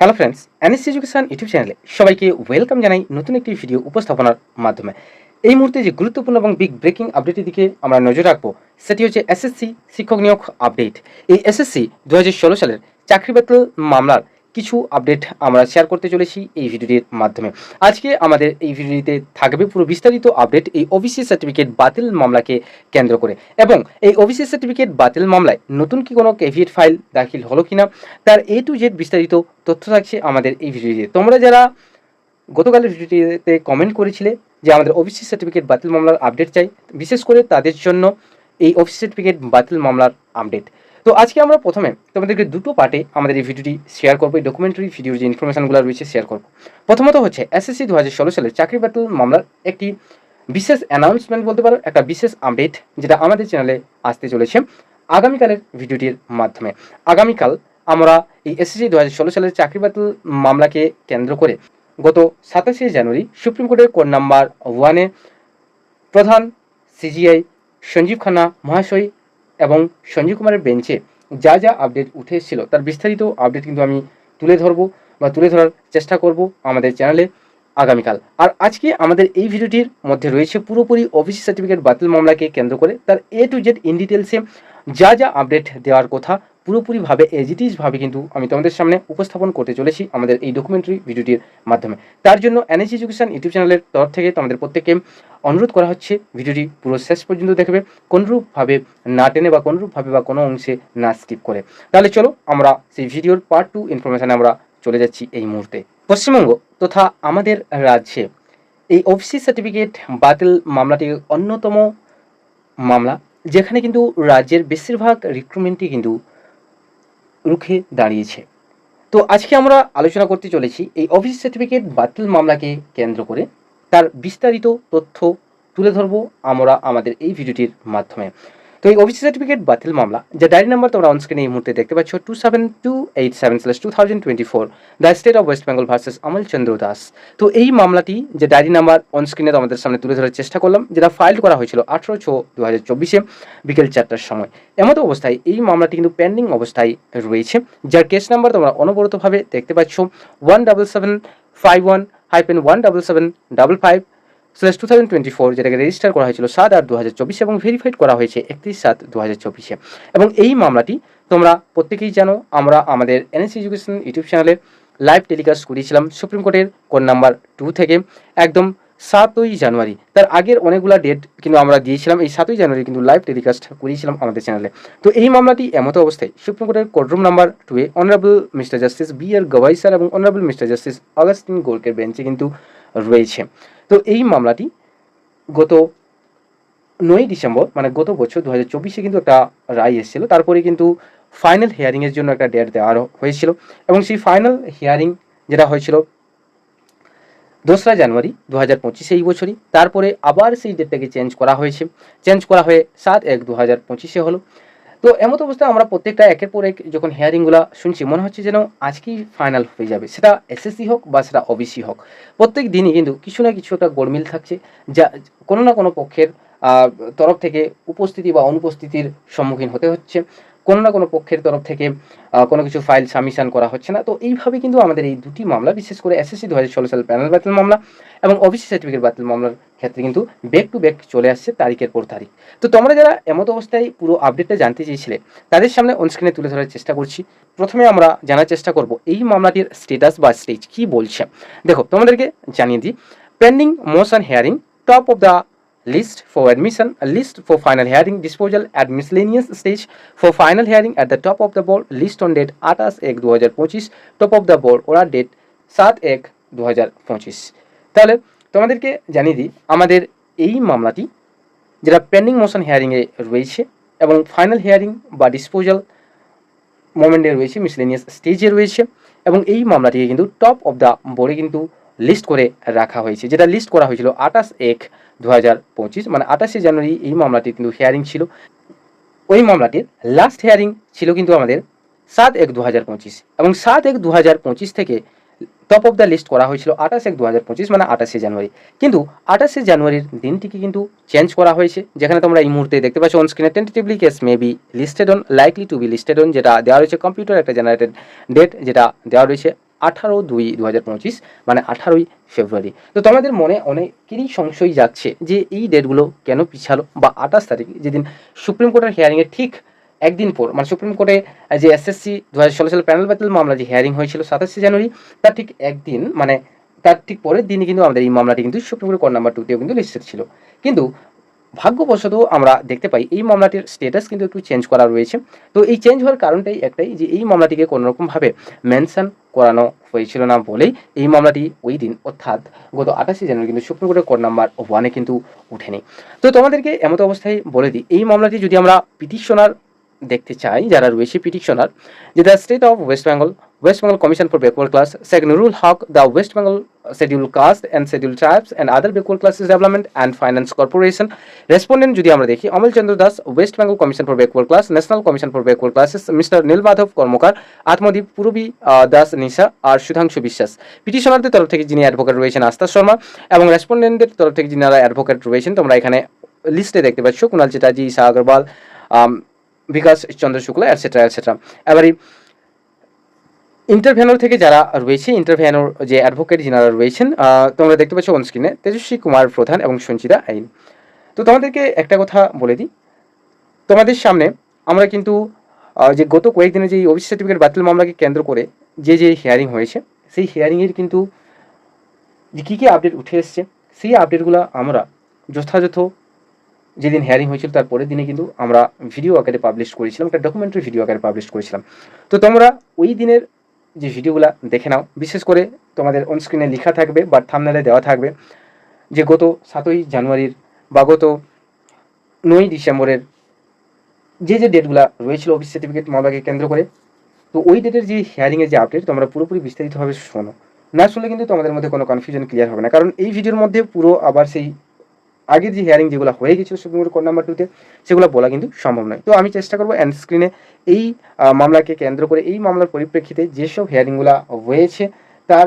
Hello friends অ্যানিস education YouTube চ্যানেলে সবাইকে ওয়েলকাম জানাই নতুন একটি ভিডিও উপস্থাপনার মাধ্যমে। এই মুহূর্তে যে গুরুত্বপূর্ণ এবং বিগ ব্রেকিং আপডেটের দিকে আমরা নজর রাখব, সেটি হচ্ছে এসএসসি শিক্ষক নিয়োগ আপডেট এই এসএসসি দু হাজার ষোলো সালের চাকরি বাতিল মামলার কিছু আপডেট আমরা শেয়ার করতে চলেছি এই ভিডিওটির মাধ্যমে। আজকে আমাদের এই ভিডিওটিতে থাকবে পুরো বিস্তারিত আপডেট এই ওবিসি সার্টিফিকেট বাতিল মামলাকে কেন্দ্র করে। এবং এই ওবিসি সার্টিফিকেট বাতিল মামলায় নতুন কি কোনো কেভিয়েট ফাইল দাখিল হলো কিনা, তার এ টু জেড বিস্তারিত তথ্য থাকছে আমাদের এই ভিডিওটিতে। তোমরা যারা গতকালের ভিডিওটিতে কমেন্ট করেছিলে যে আমাদের ওবিসি সার্টিফিকেট বাতিল মামলার আপডেট চাই, বিশেষ করে তাদের জন্য এই ওবিসি সার্টিফিকেট বাতিল মামলার আপডেট তো আজকে আমরা প্রথমে তোমাদেরকে দুটো পার্টে আমাদের এই ভিডিওটি শেয়ার করব, এই ডকুমেন্টারি ভিডিওর যে ইনফরমেশনগুলো রয়েছে শেয়ার করব। প্রথমত হচ্ছে এসএসসি দু হাজার ষোলো সালের চাকরি বাতিল মামলার একটি বিশেষ অ্যানাউন্সমেন্ট বলতে পারো, একটা বিশেষ আপডেট যেটা আমাদের চ্যানেলে আসতে চলেছে আগামীকালের ভিডিওটির মাধ্যমে। আগামীকাল আমরা এই এসএসসি দু হাজার ষোলো সালের চাকরি বাতিল মামলাকে কেন্দ্র করে গত সাতাশে জানুয়ারি সুপ্রিম কোর্টের কোর্ট নাম্বার ওয়ানে প্রধান সিজিআই সঞ্জীব খান্না মহাশয় এবং সঞ্জীব কুমারের বেঞ্চে যা যা আপডেট উঠে এসেছিল, তার বিস্তারিত আপডেট কিন্তু আমি তুলে ধরবো বা তুলে ধরার চেষ্টা করব আমাদের চ্যানেলে আগামীকাল। আর আজকে আমাদের এই ভিডিওটির মধ্যে রয়েছে পুরোপুরি ওবিসি সার্টিফিকেট বাতিল মামলাকে কেন্দ্র করে, তার এ টু জেড ইন ডিটেলসে যা যা আপডেট দেওয়ার কথা পুরোপুরিভাবে এজ কিন্তু আমি তোমাদের সামনে উপস্থাপন করতে চলেছি আমাদের এই ডকুমেন্টারি ভিডিওটির মাধ্যমে। তার জন্য এনএস এডুকেশন ইউটিউব চ্যানেলের তরফ থেকে তোমাদের প্রত্যেককে অনুরোধ করা হচ্ছে ভিডিওটি পুরো শেষ পর্যন্ত দেখবে, কোনরূপভাবে না টেনে বা কোনরূপভাবে বা কোনো অংশে না স্কিপ করে। তাহলে চলো আমরা সেই ভিডিওর পার্ট টু ইনফরমেশানে আমরা চলে যাচ্ছি এই মুহূর্তে। পশ্চিমবঙ্গ তথা আমাদের রাজ্যে এই ওবিসি সার্টিফিকেট বাতিল মামলাটি অন্যতম মামলা, যেখানে কিন্তু রাজ্যের বেশিরভাগ রিক্রুটমেন্টই কিন্তু রুখে দাঁড়িয়েছে। তো আজকে আমরা আলোচনা করতে চলেছি এই অফিস সার্টিফিকেট বাতিল মামলাকে কেন্দ্র করে। তার বিস্তারিত তথ্য তুলে ধরবো আমরা আমাদের এই ভিডিওটির মাধ্যমে। তো এই অফিস সার্টিফিকেট বাতিল মামলা, যে ডায়েরি নাম্বার তোমরা অনস্ক্রিনে এই মুহূর্তে দেখতে পাচ্ছ two seven two eight seven slash two thousand twenty four the state of west Bengal versus Amal Chandra Das তো এই মামলাটি, যে ডায়েরি নাম্বার অনস্ক্রিনে তোমাদের সামনে তুলে ধরার চেষ্টা করলাম, যেটা ফাইল করা হয়েছিল আঠেরো ছ দু হাজার চব্বিশে, বিকেল চারটার সময়। এমতো অবস্থায় এই মামলাটি কিন্তু পেন্ডিং অবস্থায় রয়েছে, যার কেস নাম্বার তোমরা অনবরতভাবে দেখতে পাচ্ছ one double seven five one hyphen one double seven double five slash two thousand twenty four যেটাকে রেজিস্টার করা হয়েছিল সাত আট দু হাজার চব্বিশে এবং ভেরিফাইড করা হয়েছে একত্রিশ সাত দু হাজার চব্বিশে। এবং এই মামলাটি তোমরা প্রত্যেকেই জানো, আমরা আমাদের এনএসসি এডুকেশন ইউটিউব চ্যানেলে লাইভ টেলিকাস্ট করিয়েছিলাম সুপ্রিম কোর্টের কোড নাম্বার টু থেকে, একদম সাতই জানুয়ারি। তার আগের অনেকগুলো ডেট কিন্তু আমরা দিয়েছিলাম, এই সাতই জানুয়ারি কিন্তু লাইভ টেলিকাস্ট করিয়েছিলাম আমাদের চ্যানেলে। তো এই মামলাটি এমতো অবস্থায় সুপ্রিম কোর্টের কোর্টরুম নাম্বার টুয়ে honourable mister justice B R Gavai sir এবং অনারেবল মিস্টার জাস্টিস অগাস্টিন গোর্কের বেঞ্চে কিন্তু রয়েছে। তো এই মামলাটি গত নয় ডিসেম্বর মানে গত বছর দু হাজার কিন্তু একটা রায় এসেছিল। তারপরে কিন্তু ফাইনাল হিয়ারিংয়ের জন্য একটা ডেট দেওয়া হয়েছিল এবং সেই ফাইনাল হিয়ারিং যেটা হয়েছিল দোসরা জানুয়ারি দু হাজার পঁচিশে এই বছরই। তারপরে আবার সেই ডেটটাকে চেঞ্জ করা হয়েছে। চেঞ্জ করা হয়ে সাত এক দু হাজার পঁচিশে হলো। তো এমত অবস্থায় আমরা প্রত্যেকটা একের পর এক যখন হিয়ারিংগুলো শুনছি, মনে হচ্ছে যেন আজকেই ফাইনাল হয়ে যাবে। সেটা এসএসসি হোক বা সেটা ওবিসি হোক। প্রত্যেক দিনই কিন্তু কিছু না কিছু একটা গোলমিল থাকছে যা কোনো না কোনো পক্ষের তরফ থেকে উপস্থিতি বা অনুপস্থিতির সম্মুখীন হতে হচ্ছে। কোনো না কোনো পক্ষের তরফ থেকে কোনো কিছু ফাইল সাবমিশন করা হচ্ছে না। তো এইভাবে কিন্তু আমাদের এই দুটি মামলা, বিশেষ করে এসএসসি দু হাজার ষোলো সাল প্যানেল বাতিল মামলা এবং ওবিসি সার্টিফিকেট বাতিল মামলার ক্ষেত্রে কিন্তু ব্যাক টু ব্যাক চলে আসছে তারিখের পর তারিখ। তো তোমরা যারা এমত অবস্থায় পুরো আপডেটটা জানতে চেয়েছিলে, তাদের সামনে অনস্ক্রিনে তুলে ধরার চেষ্টা করছি। প্রথমে আমরা জানার চেষ্টা করব এই মামলাটির স্টেটাস বা স্টেজ কি বলছে। দেখো, তোমাদেরকে জানিয়ে দিই pending motion hearing top of the list for admission, a list for final hearing disposal at miscellaneous stage, for final hearing at the top of the board, list on date আঠাশ এক দু হাজার পঁচিশ টপ অফ দ্য বোর্ড ওরা date সাত এক দু হাজার পঁচিশ। তাহলে তোমাদেরকে জানিয়ে দিই, আমাদের এই মামলাটি, যেটা পেন্ডিং মোশন হিয়ারিংয়ে রয়েছে, এবং ফাইনাল হিয়ারিং বা ডিসপোজাল মোমেন্টে রয়েছে মিসলেনিয়াস স্টেজে রয়েছে, এবং এই মামলাটিকে কিন্তু টপ অফ দ্য বোর্ডে কিন্তু লিস্ট করে রাখা হয়েছে, যেটা লিস্ট করা হয়েছিল আঠাশ এক দু হাজার পঁচিশ মানে আঠাশে জানুয়ারি এই মামলাটি কিন্তু হিয়ারিং ছিল। ওই মামলাটির লাস্ট হিয়ারিং ছিল কিন্তু আমাদের সাত এক দু হাজার পঁচিশ এবং সাত এক দু হাজার পঁচিশ থেকে টপ অফ দ্য লিস্ট করা হয়েছিল আঠাশ এক দু হাজার পঁচিশ মানে আঠাশে জানুয়ারি। কিন্তু আঠাশে জানুয়ারির দিনটিকে কিন্তু চেঞ্জ করা হয়েছে। যেখানে তোমরা এই মুহূর্তে দেখতে পাচ্ছ অন স্ক্রিনে tentatively case may be listed on likely to be listed on যেটা দেওয়া রয়েছে কম্পিউটার একটা জেনারেটেড ডেট যেটা দেওয়া রয়েছে। আঠারো দুই দু হাজার পঁচিশ মানে আঠারোই ফেব্রুয়ারি। তো তোমাদের মনে অনেকেরই সংশয় যাচ্ছে যে এই ডেটগুলো কেন পিছালো? বা আঠাশ তারিখ, যেদিন সুপ্রিম কোর্টের হিয়ারিংয়ের ঠিক একদিন পর মানে সুপ্রিম কোর্টে যে এসএসসি দু হাজার ষোলো সালে প্যানেল ব্যাটেল মামলা যে হিয়ারিং হয়েছিল সাতাশে জানুয়ারি, তার ঠিক একদিন মানে তার ঠিক পরের দিনই কিন্তু আমাদের এই মামলাটি কিন্তু সুপ্রিম কোর্ট কোর্ট নাম্বার টুতেও কিন্তু লিস্টেড ছিল। কিন্তু ভাগ্যবশত আমরা দেখতে পাই, এই মামলাটির স্টেটাস কিন্তু একটু চেঞ্জ করা রয়েছে। তো এই চেঞ্জ হওয়ার কারণটাই একটাই যে এই মামলাটিকে কোনোরকমভাবে মেনশন করানো হয়েছিল না বলেই এই মামলাটি ওই দিন, অর্থাৎ গত আঠাশে জানুয়ারি কিন্তু সুপ্রিম কোর্টের কোর্ট নাম্বার ওয়ানে কিন্তু উঠেনি তো তোমাদেরকে এমতো অবস্থায় বলে দিই, এই মামলাটি যদি আমরা পিটিশনার দেখতে চাই যারা রয়েছে পিটিশনার যে the state of west Bengal west Bengal commission for backward class Sheikh Nurul Haque the west Bengal scheduled caste and scheduled tribes and other backward classes development and finance corporation. Respondent যদি আমরা দেখি Amal Chandra Das west Bengal commission for backward class national commission for backward classes mister Nilmadhab Karmakar Atmadeep Purbi Das Nisha আর সুধাংশু বিশ্বাস পিটিশনারদের তরফ থেকে যিনি advocate রয়েছেন আস্থা শর্মা এবং রেসপন্ডেন্টদের তরফ থেকে যিনারা অ্যাডভোকেট রয়েছেন, তোমরা এখানে লিস্টে দেখতে পাচ্ছ। Kunal Chatterjee Isha Agarwal Bikash, Chandra Shukla et cetera et cetera এবারে ইন্টারভেনর থেকে যারা রয়েছে ইন্টারভেনর যে অ্যাডভোকেট যিনারা রয়েছেন তোমরা দেখতে পাচ্ছ অন স্ক্রিনে তেজস্বী কুমার প্রধান এবং সঞ্চিতা আইন। তো তোমাদেরকে একটা কথা বলে দিই। তোমাদের সামনে আমরা কিন্তু যে গত কয়েকদিনে যে ওবিসি সার্টিফিকেট বাতিল মামলাকে কেন্দ্র করে যে যে হিয়ারিং হয়েছে, সেই হিয়ারিংয়ের কিন্তু কী কী আপডেট উঠে এসছে, সেই আপডেটগুলো আমরা যথাযথ যেদিন হিয়ারিং হয়েছিল, তার পরের দিনে কিন্তু আমরা ভিডিও আকারে পাবলিশ করেছিলাম, একটা ডকুমেন্টারি ভিডিও আকারে পাবলিশ করেছিলাম। তো তোমরা ওই দিনের যে ভিডিওগুলো দেখে নাও। বিশেষ করে তোমাদের অনস্ক্রিনে লেখা থাকবে বা থামনেলে দেওয়া থাকবে যে গত সাতই জানুয়ারির বা গত নয় ডিসেম্বরের যে যে ডেটগুলো রয়েছিল অফিস সার্টিফিকেট মামলাকে কেন্দ্র করে, তো ওই ডেটের যে হিয়ারিংয়ের যে আপডেট তোমরা পুরোপুরি বিস্তারিতভাবে শোনো। না শুনলে কিন্তু তোমাদের মধ্যে কোনো কনফিউশন ক্লিয়ার হবে না। কারণ এই ভিডিওর মধ্যে পুরো আবার সেই আগের যে হিয়ারিং যেগুলো হয়ে গেছিল সুপ্রিম কোর্ট নাম্বার টুতে সেগুলো বলা কিন্তু সম্ভব নয়। তো আমি চেষ্টা করব অ্যান্ড স্ক্রিনে এই মামলাকে কেন্দ্র করে এই মামলার পরিপ্রেক্ষিতে যেসব হিয়ারিংগুলো হয়েছে, তার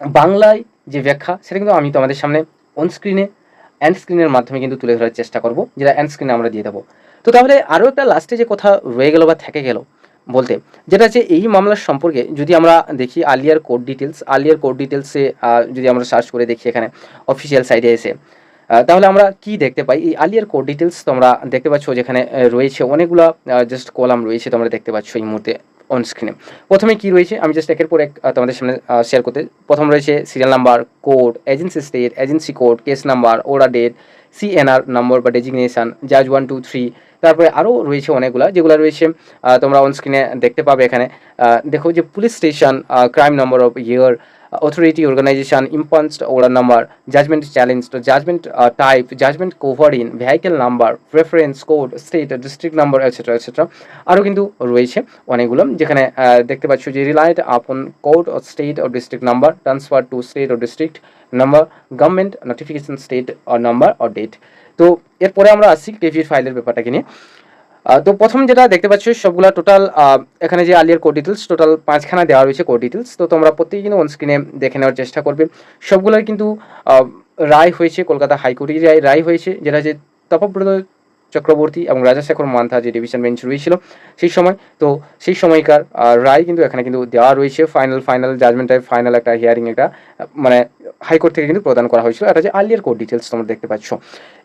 বাংলায় যে ব্যাখ্যা, সেটা কিন্তু আমি তোমাদের সামনে অন স্ক্রিনে অ্যান্ড স্ক্রিনের মাধ্যমে কিন্তু তুলে ধরার চেষ্টা করব, যেটা অ্যান্ড স্ক্রিনে আমরা দিয়ে দেবো। তো তাহলে আরও একটা লাস্টে যে কথা রয়ে গেল বা থেকে গেল বলতে, যেটা হচ্ছে এই মামলার সম্পর্কে যদি আমরা দেখি আলিয়ার কোড ডিটেলস আলিয়ার কোড ডিটেলসে যদি আমরা সার্চ করে দেখি এখানে অফিসিয়াল সাইডে এসে তাহলে আমরা কি দেখতে পাই? এই আলিয়ার কোড ডিটেলস তোমরা দেখতে পাচ্ছ যেখানে রয়েছে অনেকগুলো জাস্ট কলাম রয়েছে তোমরা দেখতে পাচ্ছ এই মুহূর্তে অন স্ক্রিনে প্রথমে কি রয়েছে? আমি জাস্ট একের পর এক তোমাদের সামনে শেয়ার করতে প্রথম রয়েছে serial number code agency state agency code case number ওরা ডেট সিএনআর নম্বর বা ডেজিগনেশন জাজ ওয়ান টু থ্রি তারপরে আরও রয়েছে অনেকগুলো, যেগুলো রয়েছে তোমরা অন স্ক্রিনে দেখতে পাবে এখানে। দেখো যে police station crime number of year authority organization impugned order number judgment challenge judgment type judgment cover in vehicle number preference code state district number et cetera et cetera আরও কিন্তু রয়েছে অনেকগুলো, যেখানে দেখতে পাচ্ছ যে রিলায়েড আপন কোড ও state O district number transfer to state O district number government notification state O number ও ডেট তো এরপরে আমরা আসছি কেভিএর ফাইলের ব্যাপারটাকে নিয়ে। তো প্রথম যেটা দেখতে পাচ্ছ, সবগুলা টোটাল এখানে যে আলিয়ার কোড ডিটেলস টোটাল পাঁচখানা দেওয়া রয়েছে কোড ডিটেলস তো তোমরা প্রত্যেকে কিন্তু অন স্ক্রিনে দেখে নেওয়ার চেষ্টা করবে। সবগুলোর কিন্তু রায় হয়েছে কলকাতা হাইকোর্টের রায় রায় হয়েছে, যেটা যে তপব্রত চক্রবর্তী এবং রাজাশেখর মান্থা যে ডিভিশন বেঞ্চ রয়েছিল সেই সময়, তো সেই সময়কার রায় কিন্তু এখানে কিন্তু দেওয়া রয়েছে। ফাইনাল ফাইনাল জাজমেন্টায় ফাইনাল একটা হিয়ারিং একটা মানে হাইকোর্ট থেকে কিন্তু প্রদান করা হয়েছিল। এটা যে আলিয়ার কোর্ট ডিটেলস তোমরা দেখতে পাচ্ছ।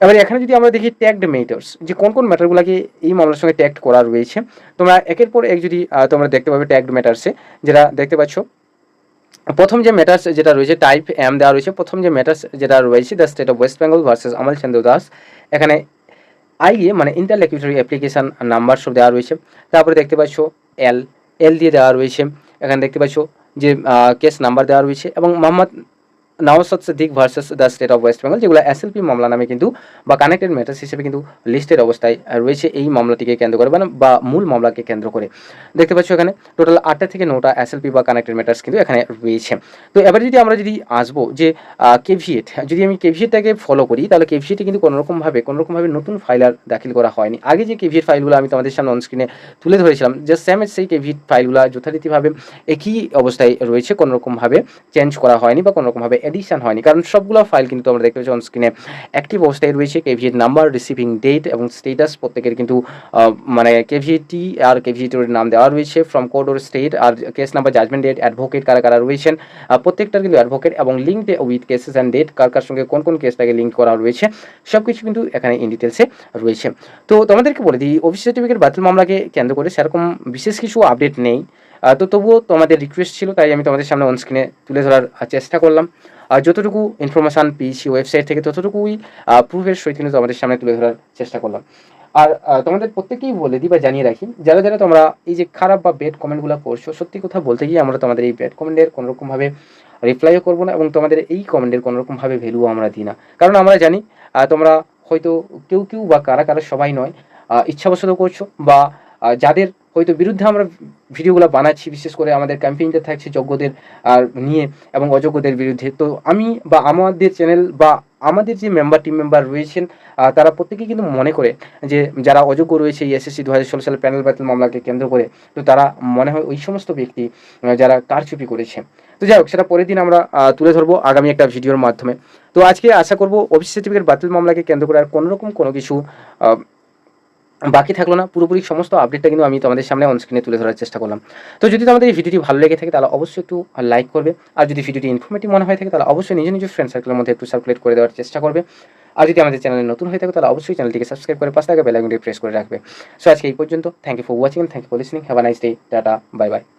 এবার এখানে যদি আমরা দেখি ট্যাগড মেটার্স যে কোন কোন ম্যাটারগুলোকে এই মামলার সঙ্গে ট্যাগড করা রয়েছে, তোমরা একের পর এক যদি তোমরা দেখতে পাবে ট্যাগড ম্যাটার্সে যেটা দেখতে পাচ্ছ, প্রথম যে ম্যাটার্স যেটা রয়েছে টাইপ এম দেওয়া রয়েছে, প্রথম যে ম্যাটার্স যেটা রয়েছে the state of west Bengal versus Amal Chandra Das এখানে আইএ মানে ইন্টারলেকুটরি অ্যাপ্লিকেশন নাম্বার সব দেওয়া রয়েছে। তারপরে দেখতে পাচ্ছ এল এল দিয়ে দেওয়া রয়েছে। এখানে দেখতে পাচ্ছ যে কেস নাম্বার দেওয়া রয়েছে এবং Mohammad Naushad versus the state of west Bengal যেগুলো এস এসএলপি মামলা নামে কিন্তু বা কানেক্টেড ম্যাটার্স হিসেবে কিন্তু লিস্টের অবস্থায় রয়েছে এই মামলাটিকে কেন্দ্র করে মানে বা মূল মামলাকে কেন্দ্র করে। দেখতে পাচ্ছ এখানে টোটাল আটটা থেকে নটা এসএলপি বা কানেক্টেড ম্যাটার্স কিন্তু এখানে রয়েছে। তো এবারে যদি আমরা যদি আসব যে কেভিএট যদি আমি কেভিএটটাকে ফলো করি, তাহলে কেভিএটে কিন্তু কোনোরকমভাবে কোনোরকমভাবে নতুন ফাইল আর দাখিল করা হয়নি। আগে যে কেভিএট ফাইলগুলো আমি তোমাদের সামনে অনস্ক্রিনে তুলে ধরেছিলাম যে সেম সেই কেভিএট ফাইলগুলো যথারীতিভাবে একই অবস্থায় রয়েছে, কোনোরকমভাবে চেঞ্জ করা হয়নি বা কোনোরকমভাবে এডিশন হয়নি। কারণ সবগুলো ফাইল কিন্তু আমরা দেখতে পাচ্ছি অন অ্যাক্টিভ অবস্থায় রয়েছে কেভিএট নাম্বার রিসিভিং ডেট এবং স্টেটাস প্রত্যেকের কিন্তু মানে কেভিএটি আর কেভিএটির নাম দেওয়া রয়েছে। ফ্রম কোড ওর স্টেট আর case number judgment date advocate কারা কারা রয়েছেন প্রত্যেকটার কিন্তু অ্যাডভোকেট এবং link with cases and date কার কার সঙ্গে কোন কোন কেসটাকে লিঙ্ক করা রয়েছে সব কিছু কিন্তু এখানে ইন ডিটেলসে রয়েছে। তো তোমাদেরকে বলে দিই অফিস সার্টিফিকেট বাতিল মামলাকে কেন্দ্র করে সেরকম বিশেষ কিছু আপডেট নেই। তো তবুও তোমাদের রিকোয়েস্ট ছিল, তাই আমি তোমাদের সামনে অন স্ক্রিনে তুলে ধরার চেষ্টা করলাম। যতটুকু ইনফরমেশান পেয়েছি ওয়েবসাইট থেকে, ততটুকুই প্রুফের সহিত কিন্তু তোমাদের সামনে তুলে ধরার চেষ্টা করলাম। আর তোমাদের প্রত্যেকেই বলে দিই বা জানিয়ে রাখি, যারা যারা তোমরা এই যে খারাপ বা বেড কমেন্টগুলো করছ, সত্যি কথা বলতে গিয়ে আমরা তোমাদের এই বেড কমেন্টের কোনোরকমভাবে রিপ্লাইও করব না এবং তোমাদের এই কমেন্টের কোনোরকমভাবে ভ্যালুও আমরা দিই না। কারণ আমরা জানি তোমরা হয়তো কেউ কেউ বা কারা কারা সবাই নয় ইচ্ছাবশত করছ বা যাদের হয়তো বিরুদ্ধে আমরা ভিডিওগুলো বানাচ্ছি, বিশেষ করে আমাদের ক্যাম্পেইনটা থাকছে যোগ্যদের, আর নিয়ে এবং অযোগ্যদের বিরুদ্ধে। তো আমি বা আমাদের চ্যানেল বা আমাদের যে মেম্বার টিম মেম্বার রয়েছেন তারা প্রত্যেকেই কিন্তু মনে করে যে যারা অযোগ্য রয়েছে এই এসএসসি দু হাজার ষোলো সালে প্যানেল বাতিল মামলাকে কেন্দ্র করে, তো তারা মনে হয় ওই সমস্ত ব্যক্তি যারা কারচুপি করেছে। তো যাই হোক, সেটা পরের দিন আমরা তুলে ধরবো আগামী একটা ভিডিওর মাধ্যমে। তো আজকে আশা করব অফিস সার্টিফিকেট বাতিল মামলাকে কেন্দ্র করে আর কোনোরকম কোনো কিছু বাকি থাকল না, পুরোপুরি সমস্ত আপডেটটা কিন্তু আমি তোমাদের সামনে অনস্ক্রিনে তুলে ধরার চেষ্টা করলাম। তো যদি তোমাদের এই ভিডিওটি ভালো লেগে থাকে, তাহলে অবশ্যই একটু লাইক করবে। আর যদি ভিডিওটি ইনফরমেটিভ মনে হয়ে থাকে, তাহলে অবশ্যই নিজের নিজের ফ্রেন্ড সার্কেলের মধ্যে একটু সার্কুলেট করে দেওয়ার চেষ্টা করবে। আর যদি আমাদের চ্যানেলে নতুন হয়ে থাকে, তাহলে অবশ্যই চ্যানেলটিকে সাবস্ক্রাইব করে পাশে থাকা বেলাইকনটি প্রেস করে রাখবে। সো আজকে এই পর্যন্ত thank you for watching thank you for listening have a nice day tata bye bye